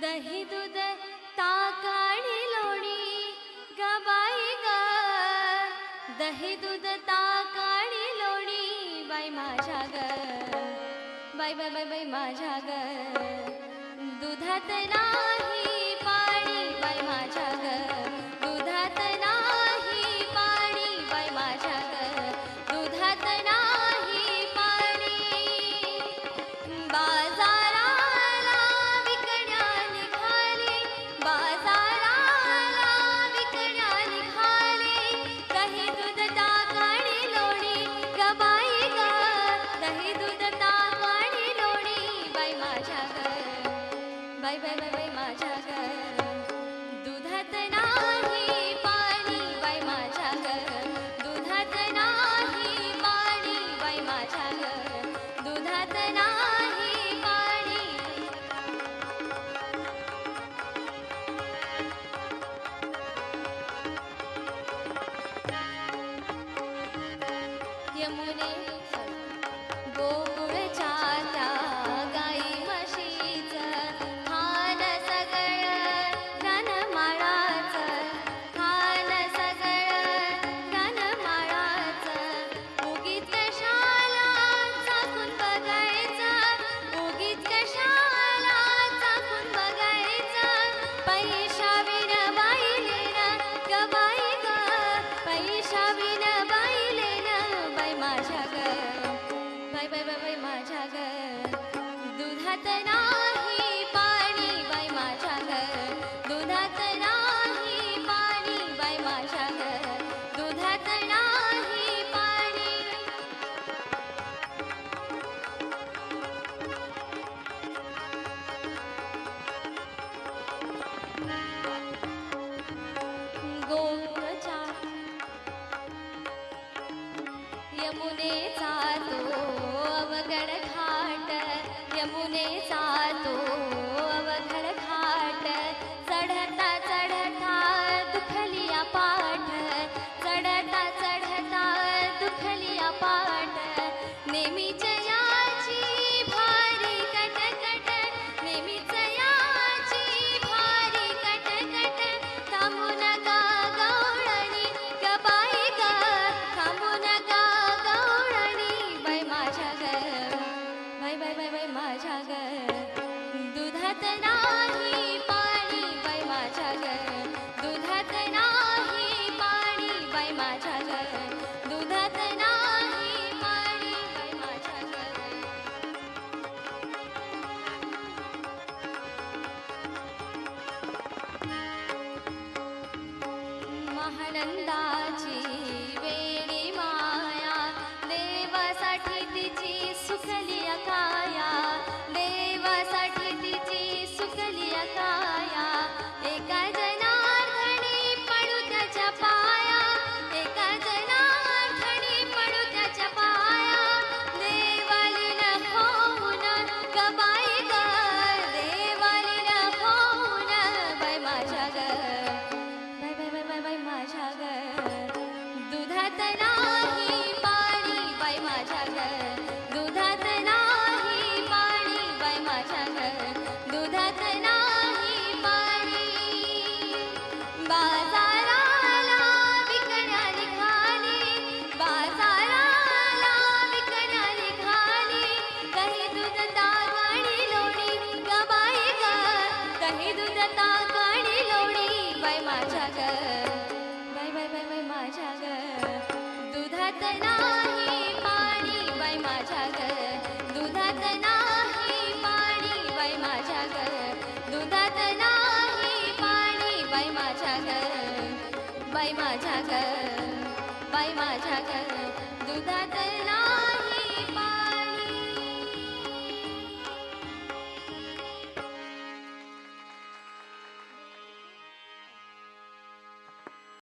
दही दुध ताक आणि लोणी गबाई ग. दही दूध ताक लोणी बाई माझ्या ग. बाई बाय बाय बाई माझ्या ग. दुधात ना माझ्या घर दुधात नाही पाणी बाई माझ्या घर. दुधात नाही पाणी बाई माझ्या घर. दुधात नाही पाणी. यमुने கலந்தார் बाई माझ्या घर बाई माझ्या घर. दुधात